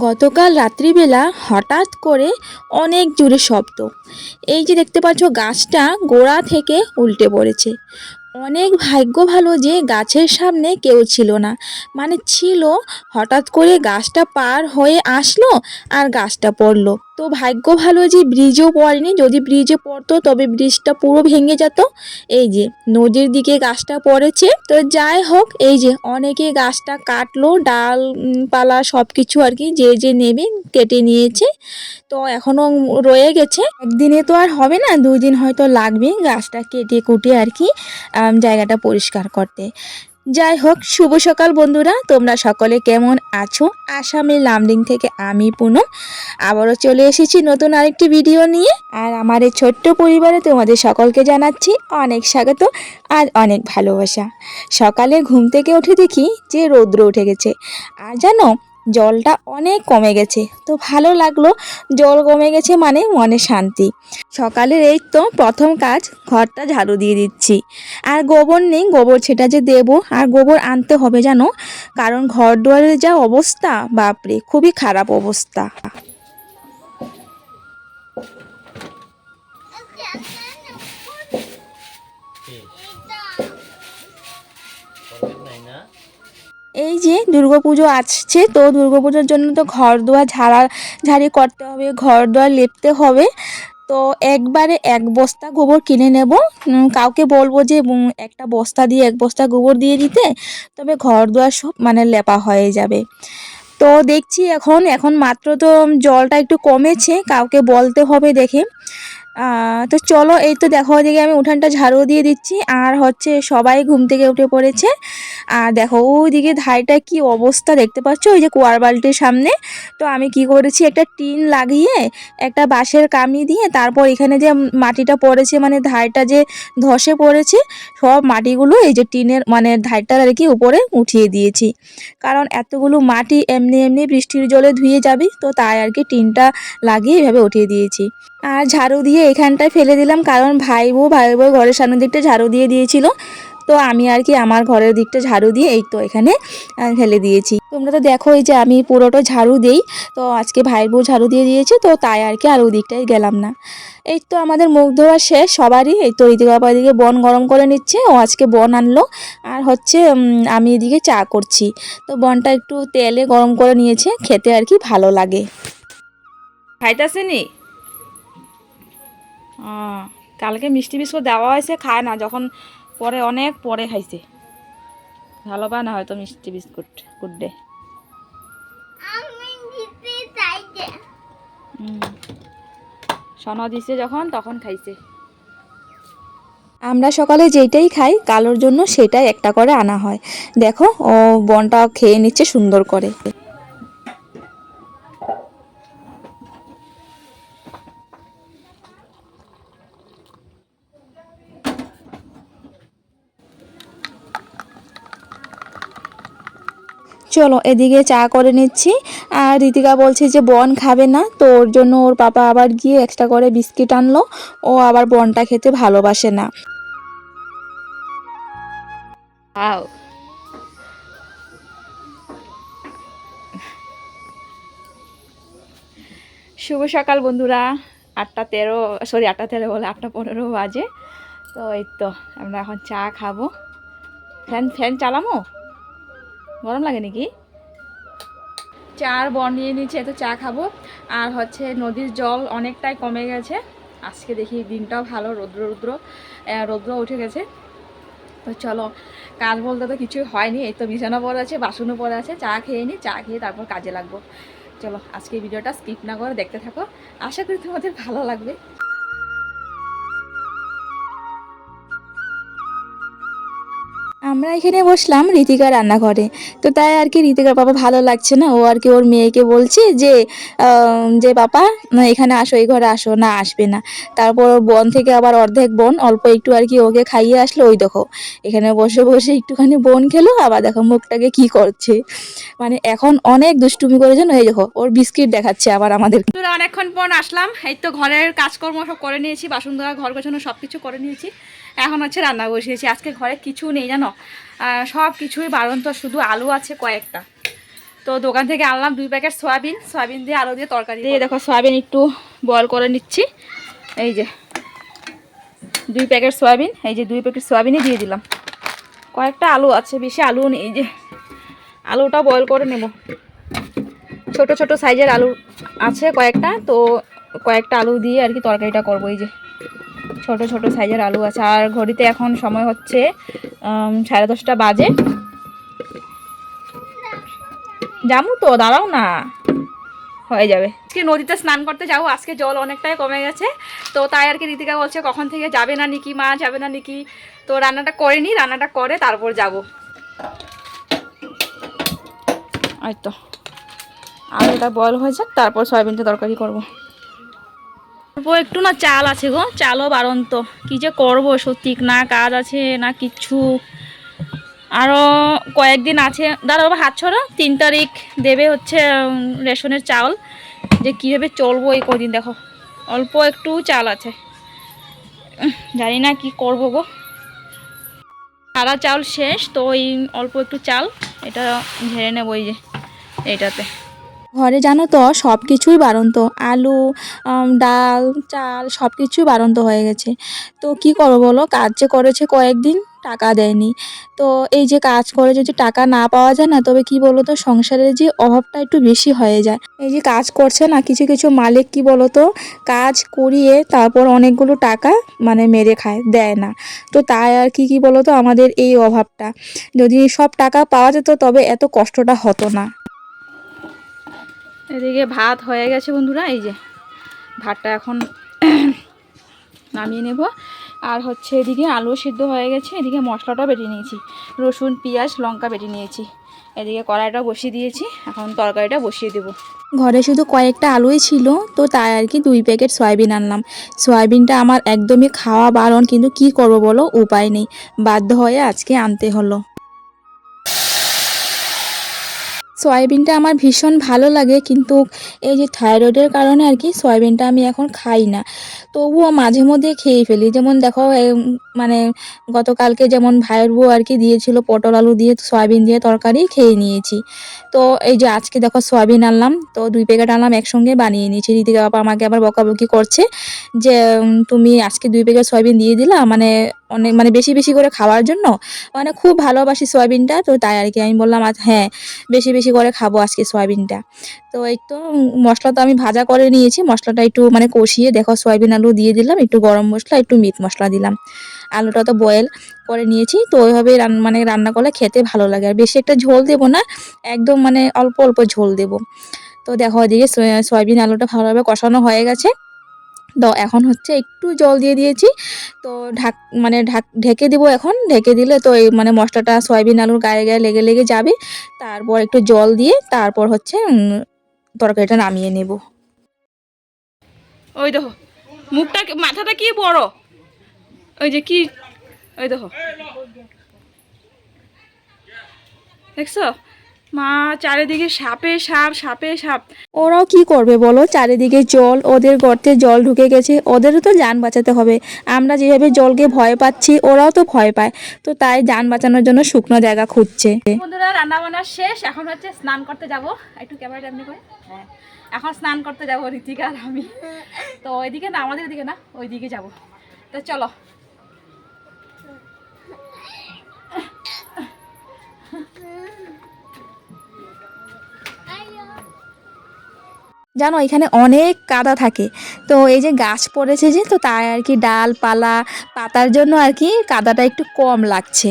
গতকাল রাত্রিবেলা হঠাৎ করে অনেক জোরে শব্দ। এই যে দেখতে পাচ্ছ, গাছটা গোড়া থেকে উল্টে পড়েছে। অনেক ভাগ্য ভালো যে গাছের সামনে কেউ ছিল না। মানে ছিল, হঠাৎ করে গাছটা পার হয়ে আসলো আর গাছটা পড়ল। তো ভাগ্য ভালো যে ব্রিজও পড়েনি। যদি ব্রিজে পড়তো, তবে ব্রিজটা পুরো ভেঙে যেত। এই যে, নদীর দিকে গাছটা পড়েছে। তো যাই হোক, এই যে, অনেকে গাছটা কাটলো, ডাল পালা সব কিছু আর কি, যে যে নেবে, কেটে নিয়েছে। তো এখনও রয়ে গেছে। একদিনে তো আর হবে না, দুই দিন হয়তো লাগবে গাছটা কেটে কুটে আর কি জায়গাটা পরিষ্কার করতে। যাই হোক শুভ সকাল বন্ধুরা। তোমরা সকলে কেমন আছো? আসামের লামডিং থেকে আমি পুনম আবারও চলে এসেছি নতুন আরেকটি ভিডিও নিয়ে। আর আমার এই ছোট্ট পরিবারে তোমাদের সকলকে জানাচ্ছি অনেক স্বাগত আর অনেক ভালোবাসা। সকালে ঘুম থেকে উঠে দেখি যে রৌদ্র উঠে গেছে। আর জানো জলটা অনেক কমে গেছে। তো ভালো লাগল, জল কমে গেছে মানে মনে শান্তি। সকালের এই তো প্রথম কাজ, ঘরটা ঝাড়ু দিয়ে দিচ্ছি। আর গোবর নেই, গোবর সেটা যে দেব, আর গোবর আনতে হবে যেন কারণ ঘর দুয়ারের যা অবস্থা, বাপরে, খুবই খারাপ অবস্থা। এই যে দুর্গাপুজো আসছে, তো দুর্গাপুজোর জন্য তো ঘর দুয়ার ঝাড়া, ঝাড়ি করতে হবে ঘর দুয়ার লেপতে হবে। তো একবারে এক বস্তা গোবর কিনে নেব। কাউকে বলব যে একটা বস্তা দিয়ে এক বস্তা গোবর দিয়ে দিতে, তবে ঘর দুয়ার সব মানে লেপা হয়ে যাবে। তো দেখছি এখন এখন মাত্র তো জলটা একটু কমেছে, কাউকে বলতে হবে দেখে। তো চলো এই তো দেখো ওদিকে আমি উঠানটা ঝাড়ু দিয়ে দিচ্ছি। আর হচ্ছে সবাই ঘুম থেকে উঠে পড়েছে। আর দেখো ওইদিকে ধাইটা কি অবস্থা দেখতে পাচ্ছ? ওই যে কুয়ার বালটির সামনে। তো আমি কি করেছি, একটা টিন লাগিয়ে, একটা বাঁশের কামি দিয়ে তারপর এখানে যে মাটিটা পড়েছে মানে ধারটা যে ধসে পড়েছে, সব মাটিগুলো এই যে টিনের মানে ধারটার আর কি উপরে উঠিয়ে দিয়েছি। কারণ এতগুলো মাটি এমনি এমনি বৃষ্টির জলে ধুয়ে যাবে, তো তাই আর কি টিনটা লাগিয়ে এভাবে উঠিয়ে দিয়েছি। আর ঝাড়ু দিয়ে এখানটায় ফেলে দিলাম, কারণ ভাই বউ ভাই বউ ঘরের সামনের দিকটা ঝাড়ু দিয়ে দিয়েছিল। তো আমি আর কি আমার ঘরের দিকটা ঝাড়ু দিয়ে এই তো এখানে ফেলে দিয়েছি। তোমরা তো দেখো এই যে আমি পুরোটা ঝাড়ু দেই, তো আজকে ভাইয়ের বউ ঝাড়ু দিয়ে দিয়েছে, তো তাই আর কি আর ওই দিকটায় গেলাম না। এই তো আমাদের মুখ ধোয়া শেষ, সবারই, এই তো বাবা এদিকে বন গরম করে নিচ্ছে, ও আজকে বন আনলো। আর হচ্ছে আমি এদিকে চা করছি। তো বনটা একটু তেলে গরম করে নিয়েছে, খেতে আর কি ভালো লাগে। খাইতেছে নি কালকে মিষ্টি বিস্কুট দেওয়া হয়েছে খায় না যখন পরে অনেক পরে খাইছে। ভালো পায় না হয়তো মিষ্টি বিস্কুট গুড ডে। সন দিছে যখন তখন খাইছে। আমরা সকালে যেটাই খাই কালোর জন্য সেটাই একটা করে আনা হয়। দেখো ও বনটা খেয়ে নিচ্ছে সুন্দর করে। চলো এদিকে চা করে নিচ্ছি। আর ঋতিকা বলছে যে, বন খাবে না, তো ওর জন্য ওর পাপা আবার গিয়ে এক্সট্রা করে বিস্কিট আনলো। ও আবার বনটা খেতে ভালোবাসে না। শুভ সকাল বন্ধুরা। আটটা তেরো সরি আটটা তেরো বলে, আটটা পনেরো বাজে। তো এই তো, আমরা এখন চা খাব। ফ্যান ফ্যান চালামো? গরম লাগে নাকি? চার বন নিয়ে নিচ্ছে তো চা খাব। আর হচ্ছে নদীর জল অনেকটাই কমে গেছে। আজকে দেখি দিনটাও ভালো, রৌদ্র রৌদ্র রৌদ্র উঠে গেছে। তো চলো, কাজ বলতে তো কিছুই হয়নি, এই তো বিছানা পড়ে আছে, বাসনও পড়ে আছে, চা খেয়ে নিই চা খেয়ে তারপর কাজে লাগবো। চলো, আজকে ভিডিওটা স্কিপ না করে দেখতে থাকো। আশা করি তোমাদের ভালো লাগবে। আমরা এখানে বসলাম ঋতিকা রান্নাঘরে। তো তাই আর কি ঋতিকার বাবা ভালো লাগছে না। ও আর কি ওর মেয়েকে বলছে যে যে বাবা এখানে আসো, এই ঘরে আসো, না, আসবে না। তারপর ওর বোন থেকে আবার অর্ধেক বোন অল্প একটু আর কি ওকে খাইয়ে আসলো। ওই দেখো, এখানে বসে বসে একটুখানি বোন খেলো, আবার দেখো মুখটাকে কি করছে। মানে এখন অনেক দুষ্টুমি করে যেন, এই দেখো, ওর বিস্কিট দেখাচ্ছে আবার আমাদের। অনেকক্ষণ পর আসলাম। এই তো ঘরের কাজকর্ম সব করে নিয়েছি, বাসন ধোয়া, ঘর গোছানো সব কিছু করে নিয়েছি। এখন হচ্ছে রান্না বসিয়েছি। আজকে ঘরে কিছু নেই জানো? সব কিছুই বারন্ত শুধু আলু আছে কয়েকটা। তো দোকান থেকে আনলাম দুই প্যাকেট সয়াবিন। সয়াবিন দিয়ে আলু দিয়ে তরকারি দিয়ে দেখো সয়াবিন একটু বয়েল করে নিচ্ছি। এই যে দুই প্যাকেট সয়াবিন এই যে দুই প্যাকেট সয়াবিনই দিয়ে দিলাম। কয়েকটা আলু আছে বেশি আলু নেই এই যে আলুটা বয়েল করে নেব। ছোট ছোট সাইজের আলু আছে কয়েকটা তো কয়েকটা আলু দিয়ে আর কি তরকারিটা করব এই যে। ছোট ছোট সাইজের আলু আছে। আর ঘড়িতে এখন সময় হচ্ছে সাড়ে দশটা বাজে। যাব তো, দাঁড়াও না। হয়ে যাবে। আজকে নদীতে স্নান করতে যাব আজকে জল অনেকটাই কমে গেছে। তো তাই আর কি রীতিকা বলছে, কখন থেকে যাবে না নাকি, মা যাবে না নাকি। তো রান্নাটা করে নি, রান্নাটা করে তারপর যাব। এই তো। আলুটা বয়ল হয়ে যাক তারপর সয়াবিনটা তরকারি করব। অল্প একটু না চাল আছে গো, চালও বারন্ত কী যে করব, সত্যি না কাজ আছে, না কিচ্ছু আরও কয়েকদিন আছে। দাদা বাবা, হাত ছড়ো, তিন তারিখ দেবে হচ্ছে রেশনের চাল। যে কীভাবে চলবো এই কদিন, দেখো। অল্প একটু চাল আছে। জানি না কি করব গো। সারা চাল শেষ, তো ওই অল্প একটু চাল। এটা ঝেড়ে নেব এই যে, এইটাতে। ঘরে জানো তো সব কিছুই বাড়ন্ত আলু ডাল, চাল সব কিছুই বাড়ন্ত হয়ে গেছে। তো কি করব বলো? কাজ যে করেছে কয়েকদিন, টাকা দেয়নি। তো এই যে কাজ করে যদি টাকা না পাওয়া যায় না, তবে কি বলো তো, সংসারের যে অভাবটা একটু বেশি হয়ে যায়। এই যে কাজ করছে না, কিছু কিছু মালিক কি বলো তো, কাজ করিয়ে তারপর অনেকগুলো টাকা মানে মেরে খায়, দেয় না। তো তাই আর কি কি বলো তো, আমাদের এই অভাবটা। যদি সব টাকা পাওয়া যেত, তবে এত কষ্টটা হতো না। এদিকে ভাত হয়ে গেছে বন্ধুরা, এই যে ভাতটা এখন নামিয়ে নেব। আর হচ্ছে এদিকে আলু সিদ্ধ হয়ে গেছে, এদিকে মশলাটাও বেটে নিয়েছি। রসুন, পেঁয়াজ, লঙ্কা বেটে নিয়েছি। এদিকে কড়াইটা বসিয়ে দিয়েছি, এখন তরকারিটা বসিয়ে দেবো। ঘরে শুধু কয়েকটা আলুই ছিল, তো তাই আর কি দুই প্যাকেট সয়াবিন আনলাম। সয়াবিনটা আমার একদমই খাওয়া বারণ, কিন্তু কি করব বলো, উপায় নেই। বাধ্য হয়ে আজকে আনতে হলো। সয়াবিনটা আমার ভীষণ ভালো লাগে, কিন্তু এই যে থাইরয়েডের কারণে আর কি সয়াবিনটা আমি এখন খাই না। তবুও মাঝে মধ্যে খেয়ে ফেলি। যেমন দেখো মানে গতকালকে যেমন ভাইয়ের বউ আর কি দিয়েছিল পটল আলু দিয়ে, সয়াবিন দিয়ে তরকারি খেয়ে নিয়েছি। তো এই যে আজকে দেখো সয়াবিন আনলাম, তো দুই প্যাকেট আনলাম, একসঙ্গে বানিয়ে নিয়েছি। ঋতিকা বাবা আমাকে আবার বকাবকি করছে যে তুমি আজকে দুই প্যাকেট সয়াবিন দিয়ে দিলা মানে অনেক মানে বেশি বেশি করে খাওয়ার জন্য। মানে খুব ভালোবাসি সয়াবিনটা, তো তাই আর কি আমি বললাম হ্যাঁ বেশি বেশি করে খাব আজকে সয়াবিনটা। তো তো মশলা তো আমি ভাজা করে নিয়েছি, মশলাটা একটু মানে কষিয়ে দেখো সয়াবিন আলু দিয়ে দিলাম, একটু গরম মশলা, একটু মিট মশলা দিলাম। আলুটা তো বয়েল করে নিয়েছি, তো ওইভাবে মানে রান্না করলে খেতে ভালো লাগে। আর বেশি একটা ঝোল দেবো না, একদম মানে অল্প অল্প ঝোল দেবো। তো দেখো ওইদিকে সয়া- সয়াবিন আলুটা ভালোভাবে কষানো হয়ে গেছে। তো এখন হচ্ছে একটু জল দিয়ে দিয়েছি। তো ঢাক মানে ঢাক, ঢেকে দিব এখন। ঢেকে দিলে তো এই মানে মশলাটা সয়াবিন আলুর গায়ে গায়ে লেগে লেগে যাবে। তারপর একটু জল দিয়ে তারপর হচ্ছে তরকারিটা নামিয়ে নেব। ওই দেখো, মুখটা মাথাটা কি বড়? ওই যে কি, ওই দেখো। দেখছ? মা চারিদিকে সাপে সাপ সাপে সাপ। ওরাও কি করবে বলো? চারিদিকে জল ওদের গর্তে জল ঢুকে গেছে ওদেরও তো যান বাঁচাতে হবে। আমরা যেভাবে জলকে ভয় পাচ্ছি ওরাও তো ভয় পায়। তো তাই যান বাঁচানোর জন্য শুকনো জায়গা খুঁজছে। বন্ধুরা রান্না বান্না শেষ। এখন হচ্ছে স্নান করতে যাব। একটু ক্যামেরাটা এমনি করে। হ্যাঁ। এখন স্নান করতে যাব ঋতিকা আর আমি। তো ওইদিকে না আমাদের দিকে না ওইদিকে যাব। তো চলো। জানো, এখানে অনেক কাদা থাকে। তো এই যে গাছ পড়েছে যে, তো তাই আর কি ডালপালা পাতার জন্য আর কি কাদাটা একটু কম লাগছে।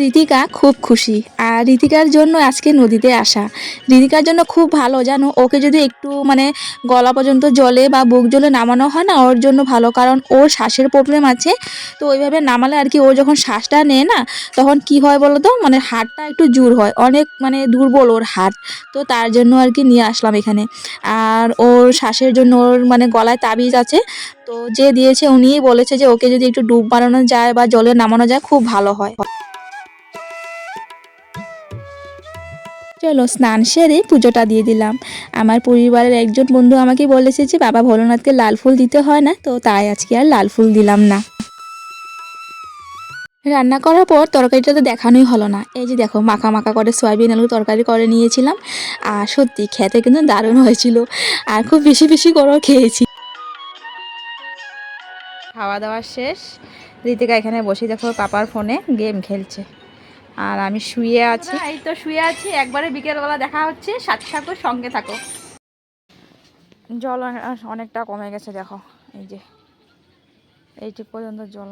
ঋতিকা খুব খুশি। আর ঋতিকার জন্য আজকে নদীতে আসা। ঋতিকার জন্য খুব ভালো, জানো? ওকে যদি একটু মানে গলা পর্যন্ত জলে বা বুক জলে নামানো হয় না, ওর জন্য ভালো। কারণ ওর শ্বাসের প্রবলেম আছে। তো ওইভাবে নামালে আর কি ও যখন শ্বাসটা নেয় না, তখন কি হয় বলো তো মানে হাড়টা একটু জোর হয়। অনেক মানে দুর্বল ওর হাড় তো তার জন্য আর কি নিয়ে আসলাম এখানে। আর ওর শ্বাসের জন্য ওর মানে গলায় তাবিজ আছে। তো যে দিয়েছে উনিই বলেছে যে ওকে যদি একটু ডুব বানানো যায় বা জলে নামানো যায়, খুব ভালো হয়। চলো, স্নান সেরে পুজোটা দিয়ে দিলাম। আমার পরিবারের একজন বন্ধু আমাকে বলেছে যে, বাবা ভোলেনাথকে লাল ফুল দিতে হয় না। তো তাই আজকে আর লাল ফুল দিলাম না। রান্না করার পর তরকারিটা তো দেখানোই হলো না। এই যে দেখো, মাখা মাখা করে সয়াবিন আলু তরকারি করে নিয়েছিলাম। আর সত্যি খেতে কিন্তু দারুণ হয়েছিল। আর খুব বেশি বেশি করেও খেয়েছি। খাওয়া দাওয়া শেষ। ঋতিকা এখানে বসে দেখো, পাপার ফোনে গেম খেলছে। আর আমি শুয়ে আছি। এই তো শুয়ে আছি একবারে বিকেলবেলা দেখা হচ্ছে। সাথে থাকো সঙ্গে থাকো। জল অনেকটা কমে গেছে দেখো। এই যে এইটুক পর্যন্ত জল।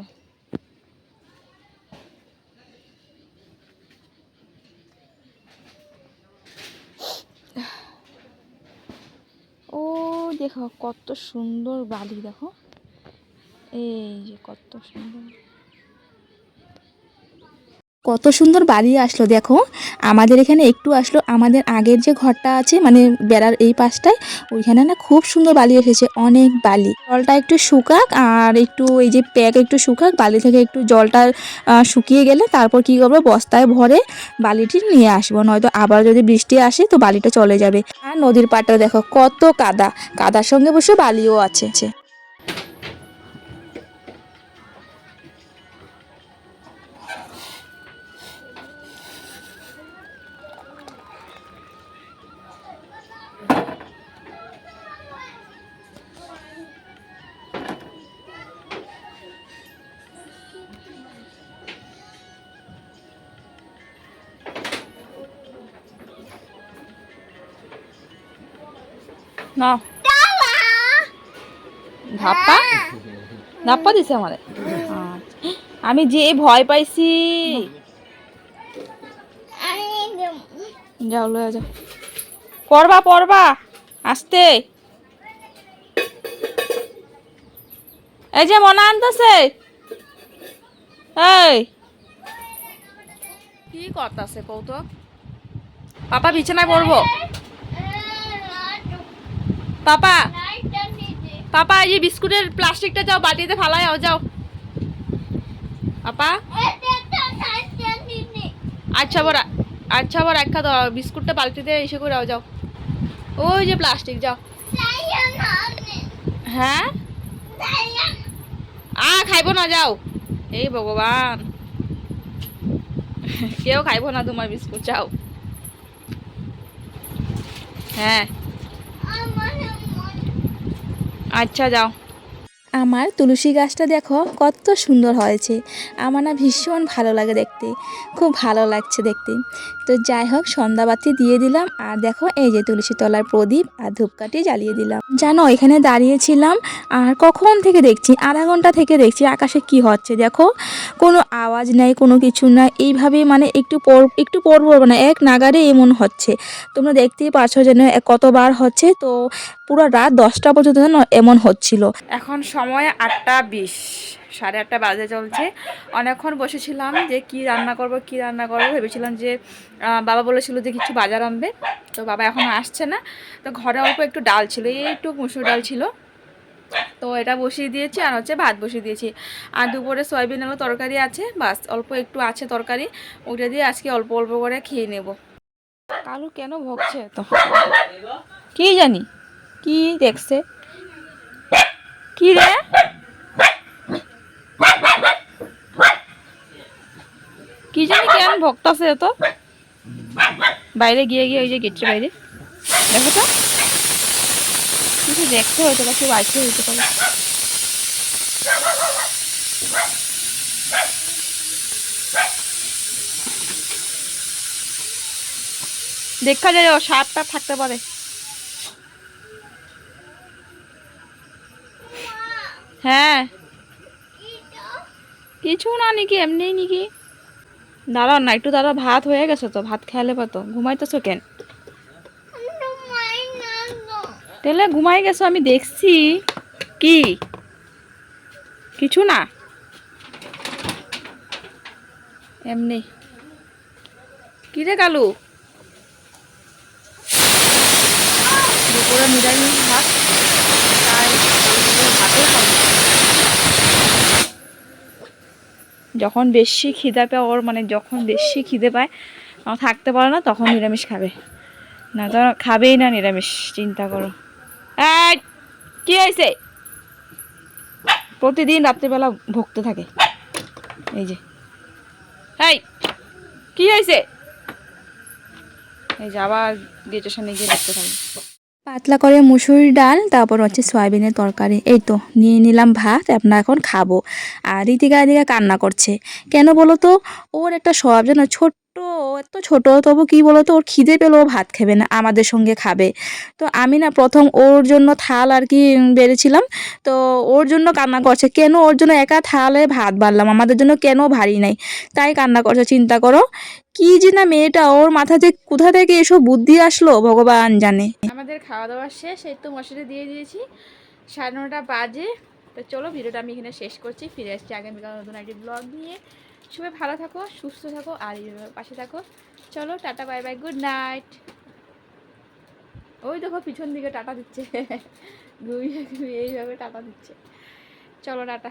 ও দেখো কত সুন্দর বালি দেখো। এই যে কত সুন্দর। কত সুন্দর বাড়ি আসলো, দেখো। আমাদের এখানে একটু আসলো, আমাদের আগের যে ঘরটা আছে মানে বেড়ার এই পাশটায়, ওইখানে না খুব সুন্দর বালি এসেছে, অনেক বালি। জলটা একটু শুকাক, আর একটু এই যে প্যাক একটু শুকাক, বালি থেকে একটু জলটা শুকিয়ে গেলে তারপর কি করব, বস্তায় ভরে বালিটি নিয়ে আসব, নয়তো আবার যদি বৃষ্টি আসে তো বালিটা চলে যাবে। আর নদীর পাড়টা দেখো, কত কাদা, কাদার সঙ্গে বসে বালিও আছে। না। ধাপ্পা? ধাপ্পা দিছে আমাদের আচ্ছা। আমি যে ভয় পাইছি। যাও, লয়ে যাও। পড়বা পড়বা। আসতে। এই যে মনে আনতেছে। এই। কি করতেছে কৌতুক? পাপা বিছানায় পড়ব। পাপা। পাপা এই যে বিস্কুটের প্লাস্টিকটা যাও বাটিতে ফালাই যাও যাও। পাপা? আচ্ছা বড় আচ্ছা বড় একটা দাও বিস্কুটটা বালতিতে এসে করে দাও যাও। ওই যে প্লাস্টিক যাও। হ্যাঁ? আ খাইবো না যাও। এই ভগবান। কেউ খাইবো না তোমার বিস্কুট যাও। হ্যাঁ। আচ্ছা যাও। আমার তুলসী গাছটা দেখো কত সুন্দর হয়েছে। আমার না ভীষণ ভালো লাগে দেখতে। খুব ভালো লাগছে দেখতে। তো যাই হোক, সন্ধ্যাবাতি দিয়ে দিলাম আর দেখো এই যে তুলসী তলার প্রদীপ আর ধূপকাঠি জ্বালিয়ে দিলাম। জানো, এখানে দাঁড়িয়েছিলাম আর কখন থেকে দেখছি? আধা ঘণ্টা থেকে দেখছি আকাশে কি হচ্ছে দেখো। কোনো আওয়াজ নেই, কোনো কিছু না এইভাবে মানে একটু পর একটু পর পর না এক নাগারে এমন হচ্ছে। তোমরা দেখতেই পারছ যেন কতবার হচ্ছে। তো পুরো রাত দশটা পর্যন্ত যেন এমন হচ্ছিল। এখন সময় আটটা বিশ, সাড়ে আটটা বাজে চলছে। অনেকক্ষণ বসেছিলাম যে কি রান্না করব, কি রান্না করব, ভেবেছিলাম যে বাবা বলেছিল যে কিছু বাজার আনবে। তো বাবা এখন আসছে না। তো ঘরে অল্প একটু ডাল ছিল একটু মুসুর ডাল ছিল। তো এটা বসিয়ে দিয়েছি আর হচ্ছে ভাত বসিয়ে দিয়েছি। আর দুপুরে সয়াবিন আলু তরকারি আছে, বাস অল্প একটু আছে তরকারি। ওটা দিয়ে আজকে অল্প অল্প করে খেয়ে নেব। কালু কেন ভোগছে তো কি জানি? কি দেখছে? কি কি জানি কেন ভক্তাছে এত। বাইরে গিয়ে গিয়ে ওই যে গেটের বাইরে। দেখো তো। কিছু দেখতে হয়তো বা কেউ আসতে হইতে পারে দেখা যায় ও সাপ টাপ থাকতে পারে। হ্যাঁ। কিছু না নাকি এমনি নাকি। দাঁড়াও না, একটু দাঁড়া ভাত হয়ে গেছে তো, ভাত খেয়ালে পাতো ঘুমাইতেছো কেন? তাহলে ঘুমাই গেছো, আমি দেখছি। কি? কিছু না? এমনি। কি রে কালু? দুপুরে নিরামিষ ভাত, তাই খাব। যখন বেশি খিদে পায়, ওর মানে যখন বেশি খিদে পায় থাকতে পারে না, তখন নিরামিষ খাবে। না তো খাবেই না নিরামিষ, চিন্তা করো। কি হয়েছে? প্রতিদিন রাত্রিবেলা ভুগতে থাকে। এই যে। এই, কি হয়েছে? এই যে আবার গেটের সামনে গিয়ে থাকি। পাতলা করে মুসুর ডাল, তারপর হচ্ছে সয়াবিনের তরকারি। এই তো, নিয়ে নিলাম ভাত আপনার এখন খাব। আর রীতিকা এদিকে কান্না করছে। কেন বলো তো? ওর একটা স্বভাব যেন ছোট্ট এত ছোট, তবু কি বলো তো ওর খিদে পেলেও ও ভাত খাবে না, আমাদের সঙ্গে খাবে। তো আমি না প্রথম ওর জন্য থাল আর কি বেড়েছিলাম, তো ওর জন্য কান্না করছে। কেন ওর জন্য একা থালে ভাত বাড়লাম? আমাদের জন্য কেন ভারী নাই? তাই কান্না করছে, চিন্তা করো। কি যে না মেয়েটা, ওর মাথাতে কোথা থেকে এসব বুদ্ধি আসলো, ভগবান জানে। আমাদের খাওয়া দাওয়া শেষ, এই তো মশলা দিয়ে দিয়েছি। সাড়ে নটা বাজে। তো চলো, ভিডিওটা আমি এখানে শেষ করছি। ফিরে আসছি আগামীকাল নতুন একটি ব্লগ নিয়ে। সবাই ভালো থাকো, সুস্থ থাকো, আর পাশে থাকো। চলো, tata, bye bye, good night. ওই দেখো, পিছন দিকে টাটা দিচ্ছে। ঘুমিয়ে ঘুমিয়ে এইভাবে টাটা দিচ্ছে। চলো, টাটা।